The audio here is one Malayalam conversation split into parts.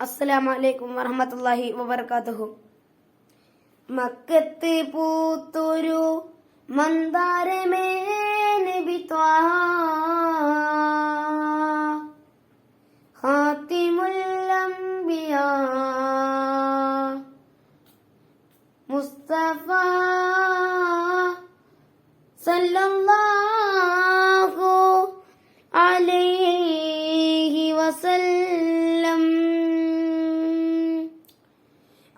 അസ്സലാമലൈക്കും വറഹമത്തല്ലാഹി വബർക്കാത്തുഹു മക്കത്ത് പൂത്തൊരു മന്ദാരമേ നബി അംബിയ മുസ്തഫ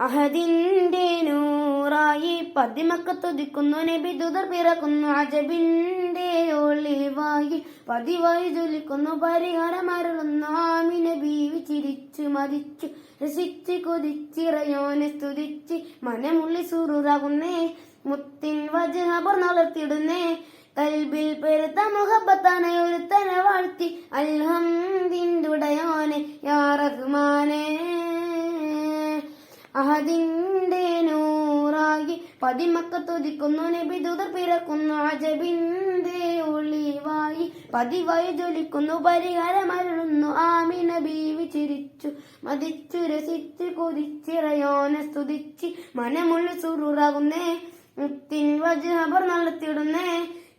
അഹദിന്റെ നൂറായി പതിമക്കത്തൊതിക്കുന്നു നബി ദുതർ പിറക്കുന്നു. അജബിന്റെ ഒളിവായി പതിവായി ജ്വലിക്കുന്നു. പരിഹാരമരുളുന്നു. ആമിന ബീവി ചിരിച്ചു മതിച്ചു. രസിച്ച് കൊതിച്ചിറയോനെ സ്തുതിച്ച് മനമുള്ളി സുറുറാകുന്നേ. മുത്തിൻ വജഹബർ നളർത്തിടുന്നേ കൽബിൽ പെരുത്ത മുഹബത്താനെ ഒരുത്തനെ വാഴ്ത്തി. അൽഹംദിന്തുടയോനെ നൂറായി പതിമക്കത്തൊതിക്കുന്നു നബി ദുതർ പിറക്കുന്നു അജബിന്റെ ഒളിവായി പതിവായി ജ്വലിക്കുന്നു പരിഹാരമരുളുന്നു ആമിന നബി ചിരിച്ചു മതിച്ചു രസിച്ച് കൊതിച്ചിറയോനെ സ്തുതിച്ച് മനമുള്ളി സുറുറാകുന്നേ മുത്തിൻ വജഹബർ നടത്തിയിടുന്നേ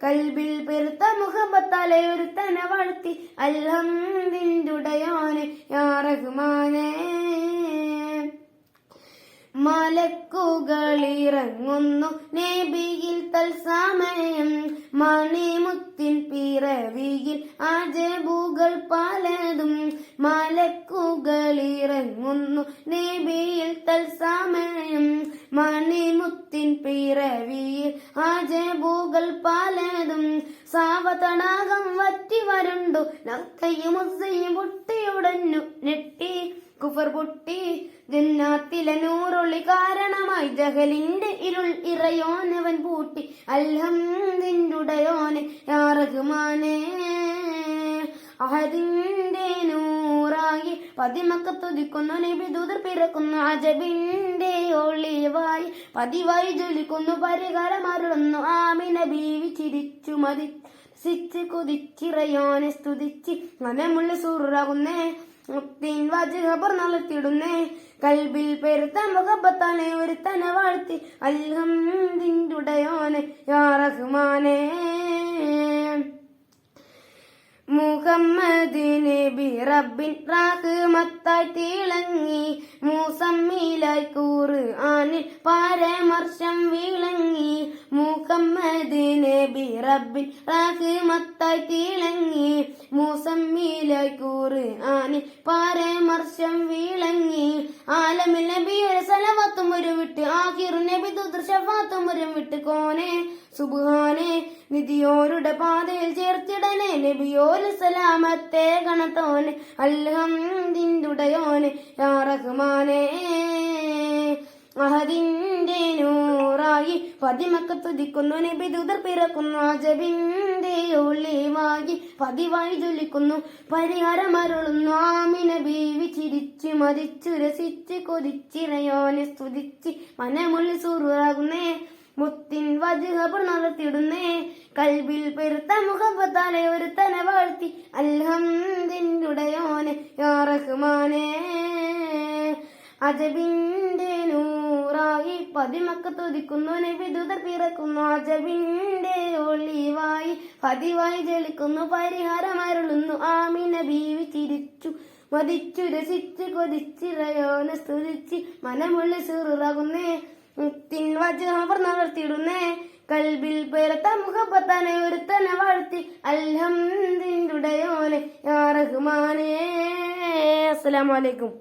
കൽബിൽ പെരുത്ത മുഖബത്താലെ ഒരുത്തനെ വാഴ്ത്തി അൽഹംദിന്തുടയോനെ യാ റഹ്മാനേ. മലക്കുകളിറങ്ങുന്നു നേബിയിൽ തൽസമയം മണിമുത്തിൻ പിറവിയിൽ അജബുകൾ പലതും മലക്കുകളിറങ്ങുന്നു. നേബിയിൽ തൽസമയം മണിമുത്തിൻ പിറവിയിൽ അജബുകൾ പലതും സാവതടാകം വറ്റി വരുണ്ടു. നക്കയും ഉസയും പൊട്ടിയുടഞ്ഞു. നെട്ടി കുഫർ പൊട്ടി ജന്നാത്തിലെ കാരണമായി ജഹലിന്റെ ഇരുൾ ഇറയോനവൻ പൂട്ടി. അല്ലം യാ റഹ്മാനേ. അഹദിന്റെ നൂറായി പതിമക്കത്തൊതിക്കുന്നു നബി ദൂതർ പിറക്കുന്നു. അജബിന്റെ ഒളിവായി പതിവായി ജ്വലിക്കുന്നു. പരിഹാരമരുളുന്നു. ആമിന ബീവി ചിരിച്ചു മതി. സിച്ച് കുതിച്ചിറയോനെ സ്തുതിച്ച്. മനമുള്ള സൂറാകുന്നേ മുത്തിൻ വജഹബർ നടത്തിയിടുന്നേ കൽബിൽ പെരുത്ത ഒരു തന വാഴ്ത്തി. അൽഹംദിന്റുടയോനെ യാ റഹ്മാനേ. മുഹമ്മദ് നബി റബ്ബിൻ റാഹ്മത്തായി തിളങ്ങി. മൂസമ്മിലായി കൂറ് ആനിൽ പാരമർശം വിളങ്ങി. മുഹമ്മദ് നബി റബ്ബിൻ റാഹ്മത്തായി തിളങ്ങി. മൂസമ്മിലായി കൂറ് ആനിൽ പാരമർശം വിളങ്ങി. ആലമിൽ നബിയുടെ സലവത്തും ഒരു വിട്ട് ആഹിറു നബി ദുദൃശവാത്തും ഒരു വിട്ട് കോനെ. സുബുഹാനെ നിധിയോരുടെ പാതയിൽ ചേർത്തിടനെ നബിയോൽ സലാമത്തെ ഗണത്തോനെ അൽഹംദിന്തുടയോനെ യാ റഹ്മാനേ അഹദിന്റെ നൂറായി പതിമക്കത്തുതിക്കുന്നു നബി ദുതർ പിറക്കുന്നു. അജബിന്റെ ഒളിവായി പതിവായി ജ്വലിക്കുന്നു. പരിഹാരമരുളുന്നു ആമിന ബീവി ചിരിച്ചു മതിച്ചു രസിച്ച് കൊതിച്ചിറയോനെ സ്തുതിച്ച് മനമുള്ളി സൂറാകുന്നേ മുത്തിൻ വജുഹബർ നടത്തിയിടുന്നേ കൽബിൽ പെരുത്ത മുഖബത്താലെ തന വാഴ്ത്തി. അൽഹംദിന്റുടയോനെ യാ റഹ്മാനേ. അജബിന്റെ നൂറായി പതിമക്കത്തൊതിക്കുന്നു നബിദുതർ പിറക്കുന്നു അജബിന്റെ ഒളിവായി പതിവായി ജലിക്കുന്നു പരിഹാരമരുളുന്നു ആമിന ബീവി ചിരിച്ചു മതിച്ചു രസിച്ച് കൊതിച്ചിറയോന സ്തുതിച്ച് മനമുള്ളി സുറുറകുന്നേ മുത്തിൻ വജഹബർ നടത്തിയിടുന്നേ കൽബിൽ പേരത്ത മുഖപ്പത്താനെ ഒരുത്തനെ വാഴ്ത്തി അൽഹംദിന്റുടയോനെ യാ റഹ്മാനേ അസ്സലാമു അലൈക്കും.